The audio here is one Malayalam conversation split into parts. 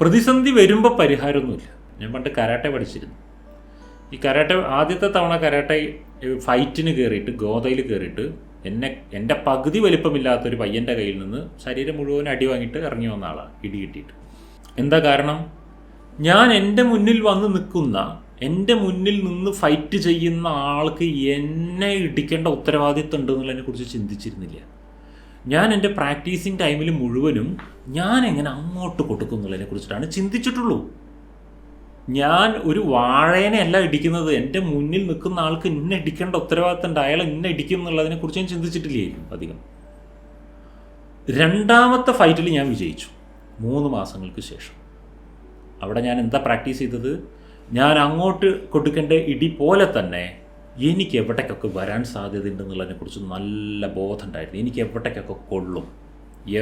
പ്രതിസന്ധി വരുമ്പോൾ പരിഹാരമൊന്നുമില്ല. ഞാൻ പണ്ട് കരാട്ടെ പഠിച്ചിരുന്നു. ഈ കരാട്ടെ ആദ്യത്തെ തവണ കരാട്ടെ ഫൈറ്റിന് കയറിയിട്ട് ഗോതയിൽ കയറിയിട്ട് എന്നെ എന്റെ പകുതി വലിപ്പമില്ലാത്തൊരു പയ്യന്റെ കയ്യിൽ നിന്ന് ശരീരം മുഴുവൻ അടി വാങ്ങിയിട്ട് ഇറങ്ങി വന്ന ആളാണ് ഇടി കിട്ടിയിട്ട്. എന്താ കാരണം? ഞാൻ എന്റെ മുന്നിൽ വന്ന് നിൽക്കുന്ന എന്റെ മുന്നിൽ നിന്ന് ഫൈറ്റ് ചെയ്യുന്ന ആൾക്ക് എന്നെ ഇടിക്കേണ്ട ഉത്തരവാദിത്വം ഉണ്ടെന്നുള്ളതിനെ കുറിച്ച് ചിന്തിച്ചിരുന്നില്ല. ഞാൻ എന്റെ പ്രാക്ടീസിങ് ടൈമിൽ മുഴുവനും ഞാൻ എങ്ങനെ അങ്ങോട്ട് കൊടുക്കും എന്നുള്ളതിനെ കുറിച്ചിട്ടാണ് ചിന്തിച്ചിട്ടുള്ളൂ. ഞാൻ ഒരു വാഴേനെ അല്ല ഇടിക്കുന്നത്. എന്റെ മുന്നിൽ നിൽക്കുന്ന ആൾക്ക് ഇന്നെ ഇടിക്കേണ്ട ഉത്തരവാദിത്തം ഉണ്ട് അയാൾ ഇന്നെ ഇടിക്കും എന്നുള്ളതിനെ കുറിച്ച് ഞാൻ ചിന്തിച്ചിട്ടില്ലായിരിക്കും അധികം. രണ്ടാമത്തെ ഫൈറ്റിൽ ഞാൻ വിജയിച്ചു മൂന്ന് മാസങ്ങൾക്ക് ശേഷം. അവിടെ ഞാൻ എന്താ പ്രാക്ടീസ് ചെയ്തത്? ഞാൻ അങ്ങോട്ട് കൊടുക്കേണ്ട ഇടി പോലെ തന്നെ എനിക്ക് എവിടേക്കൊക്കെ വരാൻ സാധ്യതയുണ്ടെന്നുള്ളതിനെ കുറിച്ച് നല്ല ബോധം ഉണ്ടായിരുന്നു എനിക്ക് എവിടേക്കൊക്കെ കൊള്ളും?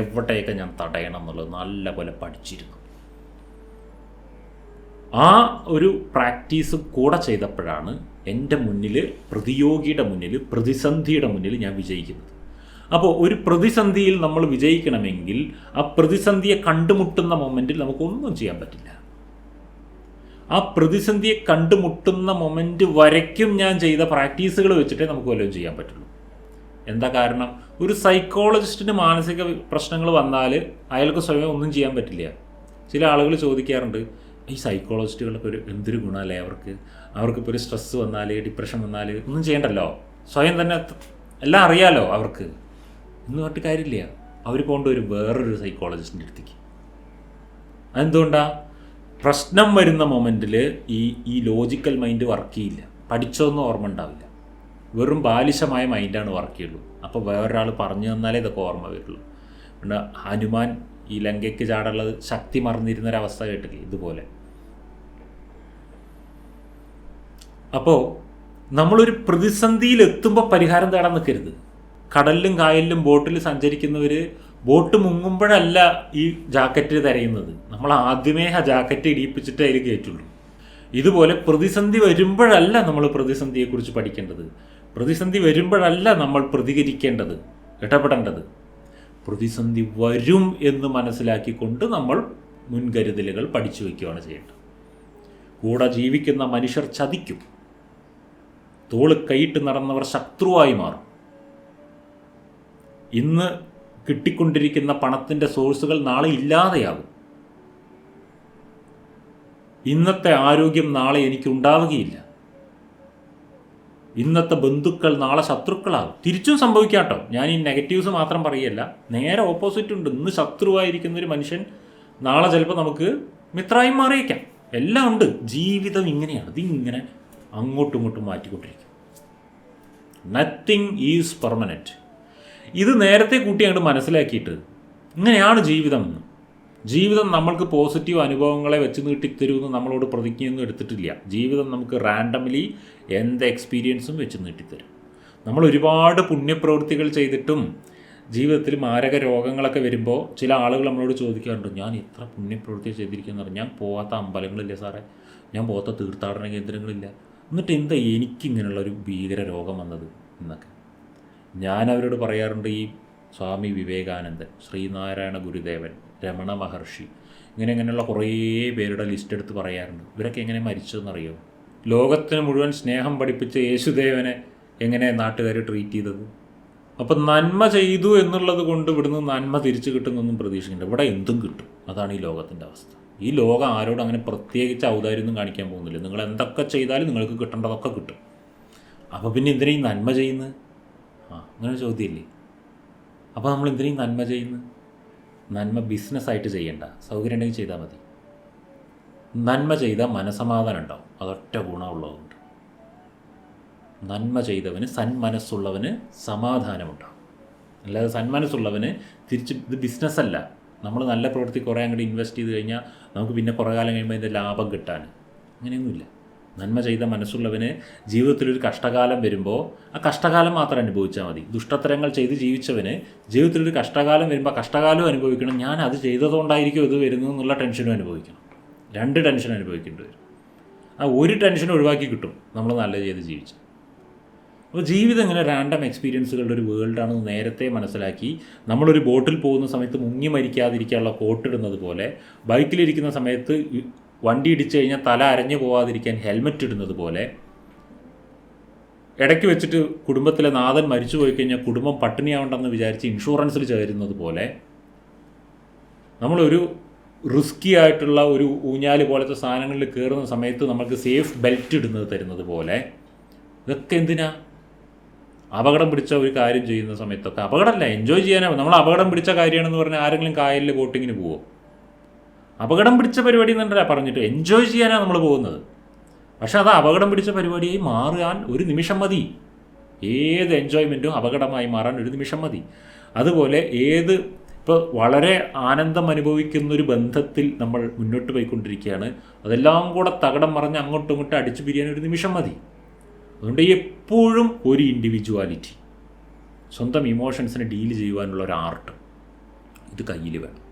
എവിടെയൊക്കെ ഞാൻ തടയണം എന്നുള്ളത് നല്ല പോലെ പഠിച്ചിരുന്നു. ആ ഒരു പ്രാക്ടീസ് കൂടെ ചെയ്തപ്പോഴാണ് എന്റെ മുന്നിൽ പ്രതിയോഗിയുടെ മുന്നിൽ പ്രതിസന്ധിയുടെ മുന്നിൽ ഞാൻ വിജയിക്കുന്നത്. അപ്പോൾ ഒരു പ്രതിസന്ധിയിൽ നമ്മൾ വിജയിക്കണമെങ്കിൽ ആ പ്രതിസന്ധിയെ കണ്ടുമുട്ടുന്ന മൊമെന്റിൽ നമുക്കൊന്നും ചെയ്യാൻ പറ്റില്ല. ആ പ്രതിസന്ധിയെ കണ്ടുമുട്ടുന്ന മൊമെന്റ് വരയ്ക്കും ഞാൻ ചെയ്ത പ്രാക്ടീസുകൾ വെച്ചിട്ടേ നമുക്ക് വല്ലതും ചെയ്യാൻ പറ്റുള്ളൂ. എന്താ കാരണം? ഒരു സൈക്കോളജിസ്റ്റിന് മാനസിക പ്രശ്നങ്ങൾ വന്നാൽ അയാൾക്ക് സ്വയം ഒന്നും ചെയ്യാൻ പറ്റില്ല. ചില ആളുകൾ ചോദിക്കാറുണ്ട് ഈ സൈക്കോളജിസ്റ്റുകളൊക്കെ ഒരു എന്തൊരു ഗുണമല്ലേ അവർക്ക്? അവർക്കിപ്പോൾ ഒരു സ്ട്രെസ്സ് വന്നാൽ ഡിപ്രഷൻ വന്നാൽ ഒന്നും ചെയ്യണ്ടല്ലോ. സ്വയം തന്നെ എല്ലാം അറിയാലോ അവർക്ക്. എന്ന് പറഞ്ഞിട്ട് കാര്യമില്ല. അവർ പോകേണ്ട ഒരു വേറൊരു സൈക്കോളജിസ്റ്റിന്റെ അടുത്തേക്ക്. അതെന്തുകൊണ്ടാണ് പ്രശ്നം വരുന്ന മൊമെന്റിൽ ഈ ഈ ലോജിക്കൽ മൈൻഡ് വർക്ക് ചെയ്യില്ല. പഠിച്ചതൊന്നും ഓർമ്മ ഉണ്ടാവില്ല. വെറും ബാലിശമായ മൈൻഡാണ് വർക്ക് ചെയ്യുള്ളൂ. അപ്പോൾ വേറൊരാൾ പറഞ്ഞു തന്നാലേ ഇതൊക്കെ ഓർമ്മ വരുള്ളൂ. പിന്നെ ഹനുമാൻ ഈ ലങ്കയ്ക്ക് ചാടുള്ളത് ശക്തി മറന്നിരുന്നൊരവസ്ഥ കേട്ടില്ലേ? ഇതുപോലെ. അപ്പോൾ നമ്മളൊരു പ്രതിസന്ധിയിൽ എത്തുമ്പോൾ പരിഹാരം തേടാൻ നിൽക്കരുത് കടലിലും കായലിലും ബോട്ടിൽ സഞ്ചരിക്കുന്നവർ ബോട്ട് മുങ്ങുമ്പോഴല്ല ഈ ജാക്കറ്റ് തരയുന്നത്. നമ്മൾ ആദ്യമേ ആ ജാക്കറ്റ് ഇടിയിപ്പിച്ചിട്ട് അതിൽ കയറ്റുള്ളൂ. ഇതുപോലെ പ്രതിസന്ധി വരുമ്പോഴല്ല നമ്മൾ പ്രതിസന്ധിയെക്കുറിച്ച് പഠിക്കേണ്ടത്. പ്രതിസന്ധി വരുമ്പോഴല്ല നമ്മൾ പ്രതികരിക്കേണ്ടത്. ഇടപെടേണ്ടത്. പ്രതിസന്ധി വരും എന്ന് മനസ്സിലാക്കിക്കൊണ്ട് നമ്മൾ മുൻകരുതലുകൾ പഠിച്ചു വയ്ക്കുകയാണ് ചെയ്യേണ്ടത്. കൂടെ ജീവിക്കുന്ന മനുഷ്യർ ചതിക്കും. തോൾ കൈയിട്ട് നടന്നവർ ശത്രുവായി മാറും. ഇന്ന് കിട്ടിക്കൊണ്ടിരിക്കുന്ന പണത്തിന്റെ സോഴ്സുകൾ നാളെ ഇല്ലാതെയാകും. ഇന്നത്തെ ആരോഗ്യം നാളെ എനിക്ക് ഉണ്ടാവുകയില്ല. ഇന്നത്തെ ബന്ധുക്കൾ നാളെ ശത്രുക്കളാകും. തിരിച്ചും സംഭവിക്കാം കേട്ടോ ഞാൻ ഈ നെഗറ്റീവ്സ് മാത്രം പറയല്ല നേരെ ഓപ്പോസിറ്റ് ഉണ്ട്. ഇന്ന് ശത്രുവായിരിക്കുന്ന ഒരു മനുഷ്യൻ നാളെ ചിലപ്പോൾ നമുക്ക് മിത്രായി മാറിയേക്കാം. എല്ലാം ഉണ്ട്. ജീവിതം ഇങ്ങനെയാണ്. ഇതിങ്ങനെ അങ്ങോട്ടും ഇങ്ങോട്ടും മാറ്റിക്കൊണ്ടിരിക്കും. നത്തിങ് ഈസ് പെർമനന്റ് ഇത് നേരത്തെ കൂട്ടി അങ്ങോട്ട് മനസ്സിലാക്കിയിട്ട് ഇങ്ങനെയാണ് ജീവിതം ജീവിതം നമ്മൾക്ക് പോസിറ്റീവ് അനുഭവങ്ങളെ വെച്ച് നീട്ടിത്തരുമെന്ന് നമ്മളോട് പ്രതിജ്ഞയൊന്നും എടുത്തിട്ടില്ല. ജീവിതം നമുക്ക് റാൻഡംലി എന്ത് എക്സ്പീരിയൻസും വെച്ച് നീട്ടിത്തരും. നമ്മൾ ഒരുപാട് പുണ്യപ്രവൃത്തികൾ ചെയ്തിട്ടും ജീവിതത്തിൽ മാരക രോഗങ്ങളൊക്കെ വരുമ്പോൾ ചില ആളുകൾ നമ്മളോട് ചോദിക്കാറുണ്ട് ഞാൻ ഇത്ര പുണ്യപ്രവൃത്തി ചെയ്തിരിക്കുന്നു ഞാൻ പോകാത്ത അമ്പലങ്ങളില്ല സാറേ ഞാൻ പോകാത്ത തീർത്ഥാടന കേന്ദ്രങ്ങളില്ല. എന്നിട്ട് എന്താ എനിക്കിങ്ങനെയുള്ള ഒരു ഭീകര രോഗം വന്നത്? എന്നൊക്കെ. ഞാൻ അവരോട് പറയാറുണ്ട് ഈ സ്വാമി വിവേകാനന്ദൻ ശ്രീനാരായണ ഗുരുദേവൻ രമണ മഹർഷി ഇങ്ങനെ ഇങ്ങനെയുള്ള കുറേ പേരുടെ ലിസ്റ്റ് എടുത്ത് പറയാറുണ്ട്. ഇവരൊക്കെ എങ്ങനെ മരിച്ചതെന്നറിയോ? ലോകത്തിന് മുഴുവൻ സ്നേഹം പഠിപ്പിച്ച യേശുദേവനെ എങ്ങനെ നാട്ടുകാർ ട്രീറ്റ് ചെയ്തത്? അപ്പം നന്മ ചെയ്തു എന്നുള്ളത് കൊണ്ട് ഇവിടുന്ന് നന്മ തിരിച്ചു കിട്ടുന്നൊന്നും പ്രതീക്ഷിക്കേണ്ട. ഇവിടെ എന്തും കിട്ടും. അതാണ് ഈ ലോകത്തിന്റെ അവസ്ഥ. ഈ ലോകം ആരോടും അങ്ങനെ പ്രത്യേകിച്ച് ഔദാര്യമൊന്നും കാണിക്കാൻ പോകുന്നില്ല. നിങ്ങൾ എന്തൊക്കെ ചെയ്താലും നിങ്ങൾക്ക് കിട്ടേണ്ടതൊക്കെ കിട്ടും. അപ്പോൾ പിന്നെ എന്തിനാ ഈ നന്മ ചെയ്യുന്നത്? ആ അങ്ങനെ ചോദ്യമില്ലേ? അപ്പോൾ നമ്മൾ എന്തിനേയും നന്മ ചെയ്യുന്നു നന്മ ബിസിനസ്സായിട്ട് ചെയ്യണ്ട. സൗകര്യം ഉണ്ടെങ്കിൽ ചെയ്താൽ മതി. നന്മ ചെയ്താൽ മനസമാധാനം ഉണ്ടാവും. അതൊറ്റ ഗുണമുള്ളതുകൊണ്ട് നന്മ ചെയ്തവന് സന്മനസ്സുള്ളവന് സമാധാനമുണ്ടാവും അല്ലാതെ സന്മനസ്സുള്ളവന് തിരിച്ച് ഇത് ബിസിനസ്സല്ല നമ്മൾ നല്ല പ്രവൃത്തി കുറേ അങ്ങോട്ട് ഇൻവെസ്റ്റ് ചെയ്ത് കഴിഞ്ഞാൽ നമുക്ക് പിന്നെ കുറേ കാലം കഴിയുമ്പോൾ അതിന്റെ ലാഭം കിട്ടാൻ. അങ്ങനെയൊന്നുമില്ല. നന്മ ചെയ്ത മനസ്സുള്ളവന് ജീവിതത്തിലൊരു കഷ്ടകാലം വരുമ്പോൾ ആ കഷ്ടകാലം മാത്രം അനുഭവിച്ചാൽ മതി. ദുഷ്ടത്തരങ്ങൾ ചെയ്ത് ജീവിച്ചവന് ജീവിതത്തിലൊരു കഷ്ടകാലം വരുമ്പോൾ കഷ്ടകാലം അനുഭവിക്കണം. ഞാൻ അത് ചെയ്തതുകൊണ്ടായിരിക്കും ഇത് വരുന്നത് എന്നുള്ള ടെൻഷനും അനുഭവിക്കണം. രണ്ട് ടെൻഷൻ അനുഭവിക്കേണ്ടി വരും. ആ ഒരു ടെൻഷൻ ഒഴിവാക്കി കിട്ടും നമ്മൾ നല്ല ചെയ്ത് ജീവിച്ച്. അപ്പോൾ ജീവിതം ഇങ്ങനെ റാൻഡം എക്സ്പീരിയൻസുകളുടെ ഒരു വേൾഡാണെന്ന് നേരത്തെ മനസ്സിലാക്കി നമ്മളൊരു ബോട്ടിൽ പോകുന്ന സമയത്ത് മുങ്ങി മരിക്കാതിരിക്കാനുള്ള കോട്ടിടുന്നത് പോലെ ബൈക്കിലിരിക്കുന്ന സമയത്ത് വണ്ടി ഇടിച്ചു കഴിഞ്ഞാൽ തല അരഞ്ഞു പോവാതിരിക്കാൻ ഹെൽമെറ്റ് ഇടുന്നത് പോലെ ഇടയ്ക്ക് വെച്ചിട്ട് കുടുംബത്തിലെ നാഥൻ മരിച്ചു പോയി കഴിഞ്ഞാൽ കുടുംബം പട്ടിണിയാവണ്ടെന്ന് വിചാരിച്ച് ഇൻഷുറൻസിൽ ചേരുന്നത് പോലെ നമ്മളൊരു റിസ്കി ആയിട്ടുള്ള ഒരു ഊഞ്ഞാൽ പോലത്തെ സാധനങ്ങളിൽ കയറുന്ന സമയത്ത് നമുക്ക് സേഫ് ബെൽറ്റ് ഇടുന്നത് തരുന്നത് പോലെ ഇതൊക്കെ എന്തിനാ? അപകടം പിടിച്ച ഒരു കാര്യം ചെയ്യുന്ന സമയത്തൊക്കെ അപകടമല്ല എൻജോയ് ചെയ്യാനാവും നമ്മൾ അപകടം പിടിച്ച കാര്യമാണെന്ന് പറഞ്ഞാൽ ആരെങ്കിലും കായലിൽ ബോട്ടിങ്ങിന് പോവോ? അപകടം പിടിച്ച പരിപാടി എന്നല്ല പറഞ്ഞിട്ട് എൻജോയ് ചെയ്യാനാണ് നമ്മൾ പോകുന്നത്. പക്ഷെ അത് അപകടം പിടിച്ച പരിപാടിയായി മാറാൻ ഒരു നിമിഷം മതി. ഏത് എൻജോയ്മെന്റും അപകടമായി മാറാൻ ഒരു നിമിഷം മതി. അതുപോലെ ഏത് ഇപ്പോൾ വളരെ ആനന്ദം അനുഭവിക്കുന്ന ഒരു ബന്ധത്തിൽ നമ്മൾ മുന്നോട്ട് പോയിക്കൊണ്ടിരിക്കുകയാണ്. അതെല്ലാം കൂടെ തകടം മറിഞ്ഞ് അങ്ങോട്ടും ഇങ്ങോട്ടും അടിച്ചു പിരിയാൻ ഒരു നിമിഷം മതി. അതുകൊണ്ട് എപ്പോഴും ഒരു ഇൻഡിവിജ്വാലിറ്റി സ്വന്തം ഇമോഷൻസിനെ ഡീൽ ചെയ്യുവാനുള്ള ഒരു ആർട്ട് ഇത് കയ്യിൽ വേണം.